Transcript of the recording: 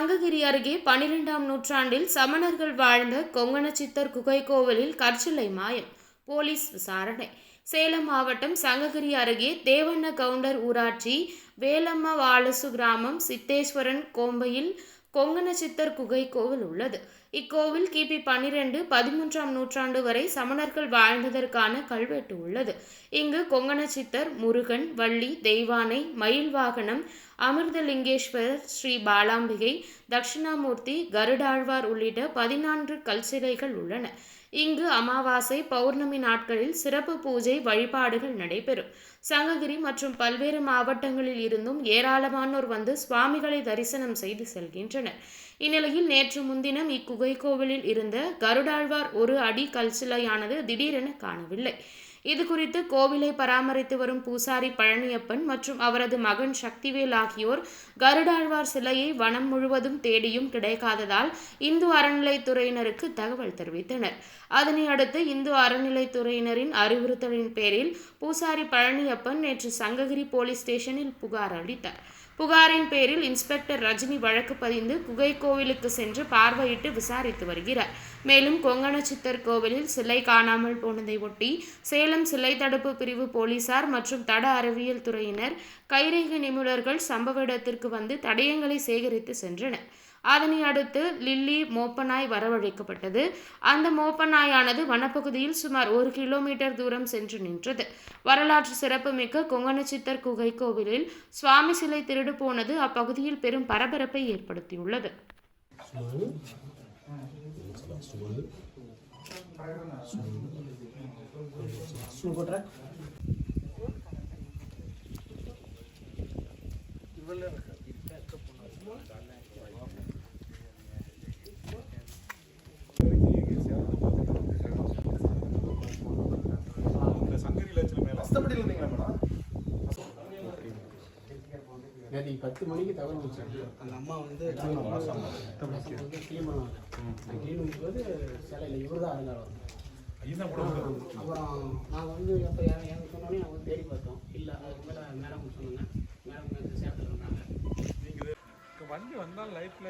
அருகே பனிரெண்டாம் நூற்றாண்டில் சமணர்கள் வாழ்ந்த கொங்கணச்சித்தர் குகை கோவிலில் கற்சிலை மாயம். போலீஸ் விசாரணை. சேலம் மாவட்டம் சங்ககிரி அருகே தேவண்ண கவுண்டர் ஊராட்சி வேலம்ம வாலசு கிராமம் சித்தேஸ்வரன் கோம்பையில் கொங்கணச்சித்தர் குகை கோவில் உள்ளது. இக்கோவில் கிபி பன்னிரண்டு பதிமூன்றாம் நூற்றாண்டு வரை சமணர்கள் வாழ்ந்ததற்கான கல்வெட்டு உள்ளது. இங்கு கொங்கண சித்தர் முருகன் வள்ளி தெய்வானை மயில் வாகனம் அமிர்தலிங்கேஸ்வரர் ஸ்ரீ பாலாம்பிகை தட்சிணாமூர்த்தி கருடாழ்வார் உள்ளிட்ட பதினான்கு கல்சிலைகள் உள்ளன. இங்கு அமாவாசை பௌர்ணமி நாட்களில் சிறப்பு பூஜை வழிபாடுகள் நடைபெறும். சங்ககிரி மற்றும் பல்வேறு மாவட்டங்களில் இருந்தும் ஏராளமானோர் வந்து சுவாமிகளை தரிசனம் செய்து செல்கின்றனர். இந்நிலையில் நேற்று முன்தினம் இக்குகை கோவிலில் இருந்த கருடாழ்வார் ஒரு அடி கல்சிலையானது திடீரென காணவில்லை. இது குறித்து கோவிலை பராமரித்து வரும் பூசாரி பழனியப்பன் மற்றும் அவரது மகன் சக்திவேல் ஆகியோர் கருடாழ்வார் சிலையை வனம் முழுவதும் தேடியும் கிடைக்காததால் இந்து அறநிலைத்துறையினருக்கு தகவல் தெரிவித்தனர். அதனை அடுத்து இந்து அறநிலைத்துறையினரின் அறிவுறுத்தலின் பேரில் பூசாரி பழனியப்பன் நேற்று சங்ககிரி போலீஸ் ஸ்டேஷனில் புகார் அளித்தார். புகாரின் பேரில் இன்ஸ்பெக்டர் ரஜினி வழக்கு பதிந்து குகை கோவிலுக்கு சென்று பார்வையிட்டு விசாரித்து வருகிறார். மேலும் கொங்கண சித்தர் கோவிலில் சிலை காணாமல் போனதை ஒட்டி சேலம் சிலை தடுப்பு பிரிவு போலீசார் மற்றும் தட அறிவியல் துறையினர் கைரேகை நிபுணர்கள் சம்பவ இடத்திற்கு வந்து தடயங்களை சேகரித்து சென்றனர். அதனை அடுத்து லில்லி மோப்பனாய் வரவழைக்கப்பட்டது. அந்த மோப்பநாயானது வனப்பகுதியில் சுமார் ஒரு கிலோமீட்டர் தூரம் சென்று நின்றது. வரலாற்று சிறப்புமிக்க கொங்கணச்சித்தர் குகை கோவிலில் சுவாமி சிலை திருடு போனது அப்பகுதியில் பெரும் பரபரப்பை ஏற்படுத்தியுள்ளது. சுமார் இருந்தீங்களா மேடம் நேற்று பத்து மணிக்கு தகவல் வச்சாங்க அந்த அம்மா வந்து பண்ணுவாங்க க்ளீன் பண்ணும்போது சிலையில் இவர் தான் இருந்தாலும் அப்புறம் நாங்கள் வந்து எப்போ எனக்கு நாங்கள் வந்து தேடி பார்த்தோம். இல்லை அதுக்கு மேலே மேடம் சொன்னாங்க மேடம் இருந்தாங்க வண்டி வந்தால் லைஃப்ல